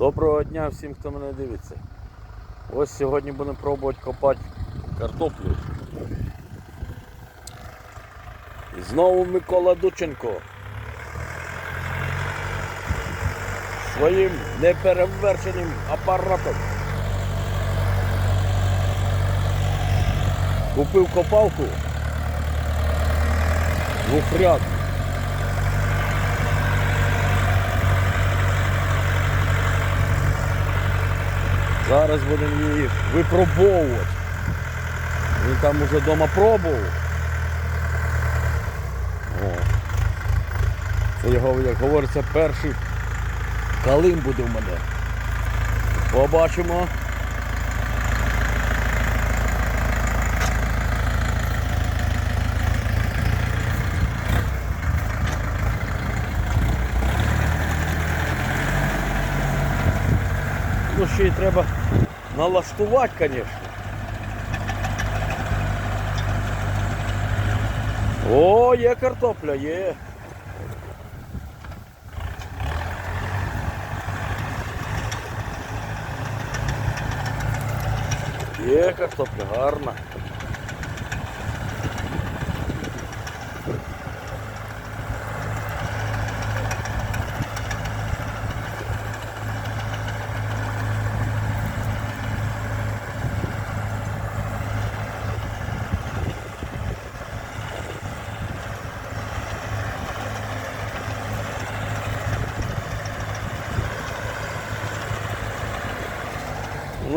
Доброго дня всім, хто мене дивиться. Ось сьогодні будемо пробувати копати картоплю. І знову Микола Дученко. Своїм неперевершеним апаратом. Купив копалку двохрядну. Зараз будемо її випробовувати. Він там уже вдома пробував. О. Це його, як говориться, перший калим буде в мене. Побачимо. Ну ще й треба налаштувати, звісно. О, є картопля, є. Є картопля, гарна.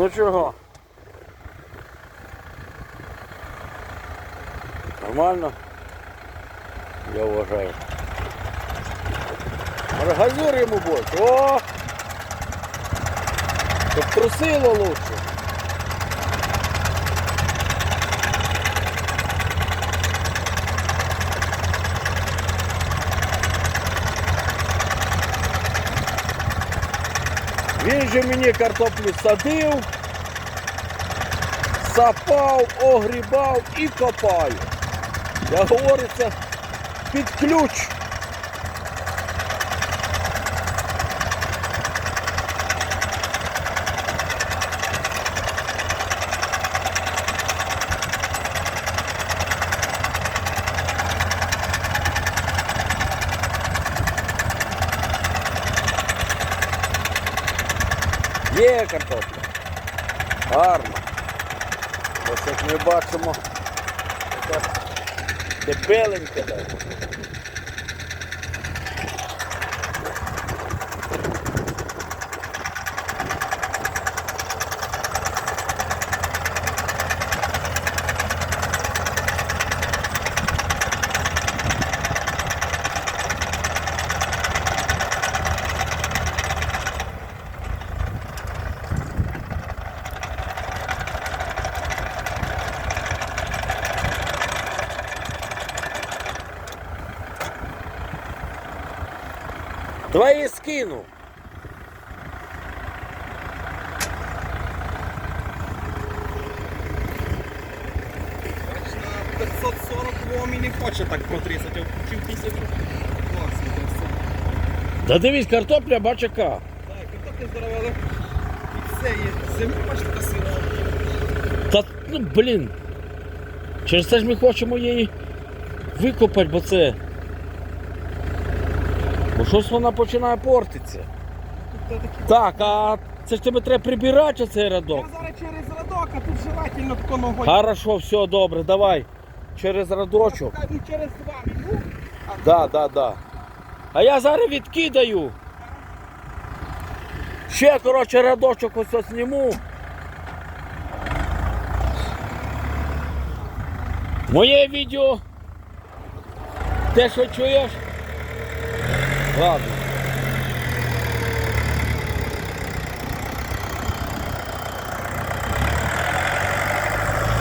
Ну чого? Нормально? Я вважаю. Може газюр йому більше. О! Щоб трусило лучше. Він же мені картоплю садив, сапав, огрібав і копаю. Я говориться, під ключ. Є картопля. Гарно. Ось як ми бачимо, така дебеленька. Давай її скину. На 540 лом і не хоче так протрісати, я включив тисячу. Класно, красиво. Да дивись, картопля бачака. Так, картопля здорова, але і все є. Земля бачите красиво. Та ну блін. Через це ж ми хочемо її викопати, бо це. Бо щось вона починає портитися. Так, а це ж тебе треба прибирати цей Я зараз через радок, а тут желательно тако ногою. Хорошо, все добре, давай. Через радочок. Ну, через вами, ну. Да, да, да. А я зараз відкидаю. Ще, коротше, рядочок ось ось зніму. Моє відео. Те, що чуєш? Ладно.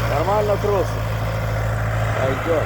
Нормально трусит. Пойдет.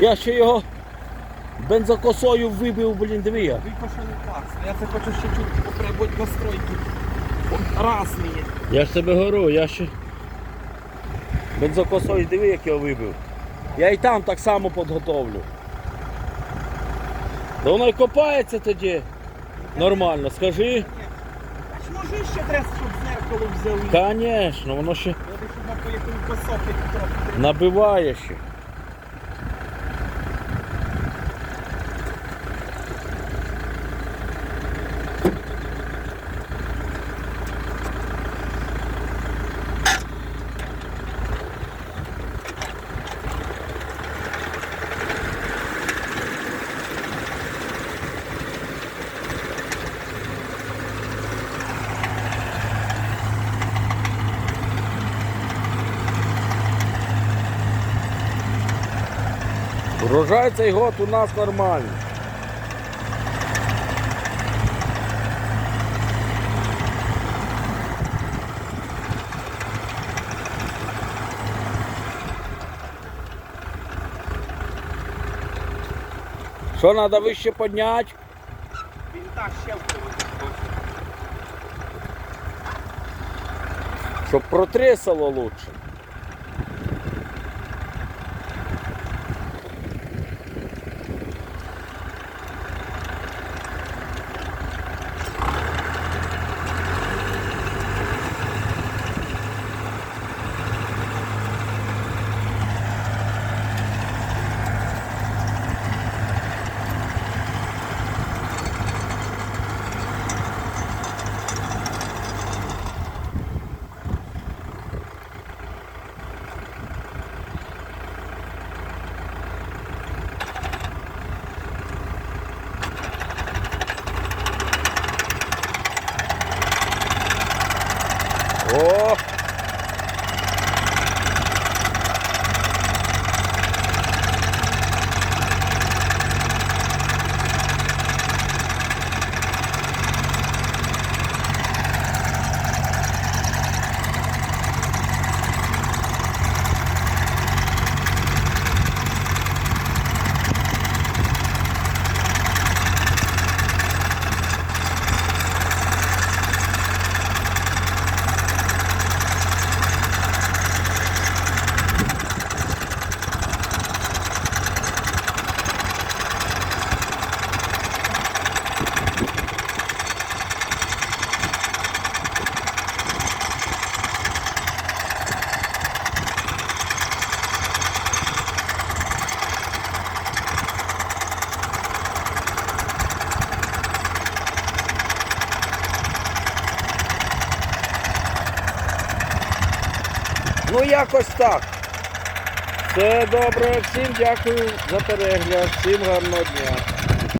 Я ще його бензокосою вибив, блін, диви я. Що не класно. Я це хочу ще чуть попробувати типу, настройки. Разні. Я ж тебе гору, я ще бензокосою диви, як його вибив. Я і там так само підготовлю. Да воно й копається тоді. Нормально, скажи. А ж може ще треба, щоб зеркало взяли. Звісно, воно ще Треба, щоб на по якому посоки трохи. набиває ще. Урожай цей год у нас нормальний. Що треба вище підняти? Винта ще вкрили. Щоб протрисало лучше. Ну якось так. Все добре, всім дякую за перегляд, всім гарного дня.